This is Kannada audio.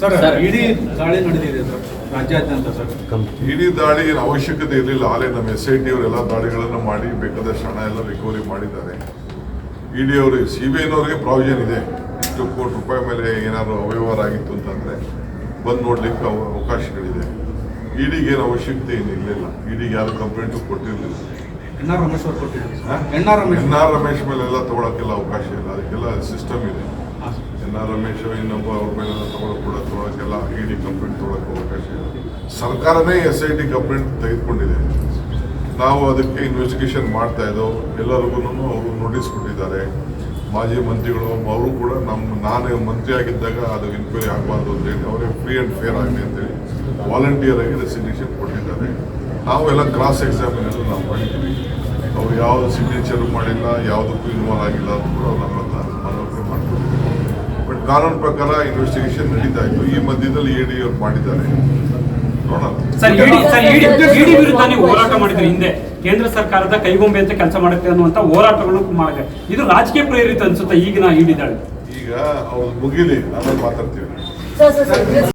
ಸರ್. ಇಡೀ ದಾಳಿ ನಡೆದಿದೆ ಸರ್ ರಾಜ್ಯಾದ್ಯಂತ ಸರ್ ಇಡೀ ದಾಳಿ ಏನು ಅವಶ್ಯಕತೆ ಇರಲಿಲ್ಲ. ಆಲೇ ನಮ್ಮ ಎಸ್ ಐ ಟಿ ಅವರೆಲ್ಲ ದಾಳಿಗಳನ್ನು ಮಾಡಿ ಬೇಕಾದಷ್ಟು ಹಣ ಎಲ್ಲ ರಿಕವರಿ ಮಾಡಿದ್ದಾರೆ. ಇಡಿ ಡಿ ಅವರು ಸಿ ಬಿ ಐನವ್ರಿಗೆ ಪ್ರಾವಿಷನ್ ಇದೆ. ಇಷ್ಟು ಕೋಟಿ ರೂಪಾಯಿ ಮೇಲೆ ಏನಾದ್ರು ಅವ್ಯವಹಾರ ಆಗಿತ್ತು ಅಂತಂದರೆ ಬಂದು ನೋಡ್ಲಿಕ್ಕೆ ಅವ- ಅವಕಾಶಗಳಿದೆ. ಇಡಿಗೆ ಏನು ಅವಶ್ಯಕತೆ ಏನು ಇರಲಿಲ್ಲ. ಇಡಿಗೆ ಯಾರು ಕಂಪ್ಲೇಂಟು ಕೊಟ್ಟಿರಲಿಲ್ಲ. ಎನ್ ಆರ್ ರಮೇಶ್ ಅವ್ರು ಎಲ್ಲ N R Ramesh N R Ramesh ಮೇಲೆಲ್ಲ ತಗೊಳಕ್ಕೆಲ್ಲ ಅವಕಾಶ ಇಲ್ಲ. ಅದಕ್ಕೆಲ್ಲ ಸಿಸ್ಟಮ್ ಇದೆ. ಎನ್ ಆರ್ ರಮೇಶ್ ಇನ್ನೊಬ್ಬ ಅವ್ರ ಮೇಲೆ ತಗೊಳಕ್ ಕೂಡ ಇ ಡಿ ಕಂಪ್ಲೇಂಟ್ ತಗೊಳಕ್ಕೆ ಅವಕಾಶ ಇದೆ ಸರ್ಕಾರನೇ ಎಸ್ ಐ ಟಿ ಕಂಪ್ಲೇಂಟ್ ತೆಗೆದುಕೊಂಡಿದೆ. ನಾವು ಅದಕ್ಕೆ ಇನ್ವೆಸ್ಟಿಗೇಷನ್ ಮಾಡ್ತಾ ಇದ್ದೋ ಎಲ್ಲರಿಗೂ ಅವರು ನೋಟಿಸ್ ಕೊಟ್ಟಿದ್ದಾರೆ. ಮಾಜಿ ಮಂತ್ರಿಗಳು, ಅವರು ಕೂಡ ನಮ್ಮ, ನಾನು ಮಂತ್ರಿ ಆಗಿದ್ದಾಗ ಅದು ಎನ್ಕ್ವೈರಿ ಆಗಬಾರ್ದು ಅಂತೇಳಿ ಅವರೇ ಫ್ರೀ ಆ್ಯಂಡ್ ಫೇರ್ ಆಗಲಿ ಅಂತೇಳಿ ವಾಲಂಟಿಯರ್ ಆಗಿ ರೆಸಿಗ್ನೇಷನ್ ಕೊಟ್ಟಿದ್ದಾರೆ. ನಾವೆಲ್ಲ ಕ್ರಾಸ್ ಎಕ್ಸಾಮಿನೇಷನ್ ನಾವು ಮಾಡಿದ್ದೀವಿ. ಅವ್ರು ಯಾವುದು ಸಿಗ್ನೇಚರ್ ಮಾಡಿಲ್ಲ, ಯಾವುದಕ್ಕೂ ಇನ್ವಾಲ್ವ್ ಆಗಿಲ್ಲ ಅಂತ ಕೂಡ ನಮ್ಮ ಕಾನೂನು ಪ್ರಕಾರ ಇನ್ವೆಸ್ಟಿಗೇಷನ್ ನಡೀತಾ ಇತ್ತು. ಈ ಮಧ್ಯದಲ್ಲಿ ಇ ಡಿ ಅವ್ರು ಮಾಡಿದ್ದಾರೆ. ಸರ್ ಇಡಿ ಸರ್ ಇಡಿ ಇಡಿ ವಿರುದ್ಧ ನೀವು ಹೋರಾಟ ಮಾಡಿದ್ರಿ ಹಿಂದೆ. ಕೇಂದ್ರ ಸರ್ಕಾರದ ಕೈಗೊಂಬೆ ಅಂತ ಕೆಲಸ ಮಾಡುತ್ತೆ ಅನ್ನುವಂತ ಹೋರಾಟಗಳು ಮಾಡಿದೆ. ಇದು ರಾಜಕೀಯ ಪ್ರೇರಿತ ಅನ್ಸುತ್ತೆ ಈಗ ನಾ ಹೇಳಿದಾಳೆ ಈಗ ಅವ್ರು ಮುಗಿಲಿ ಆಮೇಲೆ ಮಾತಾಡ್ತೀವಿ. Sir sir sir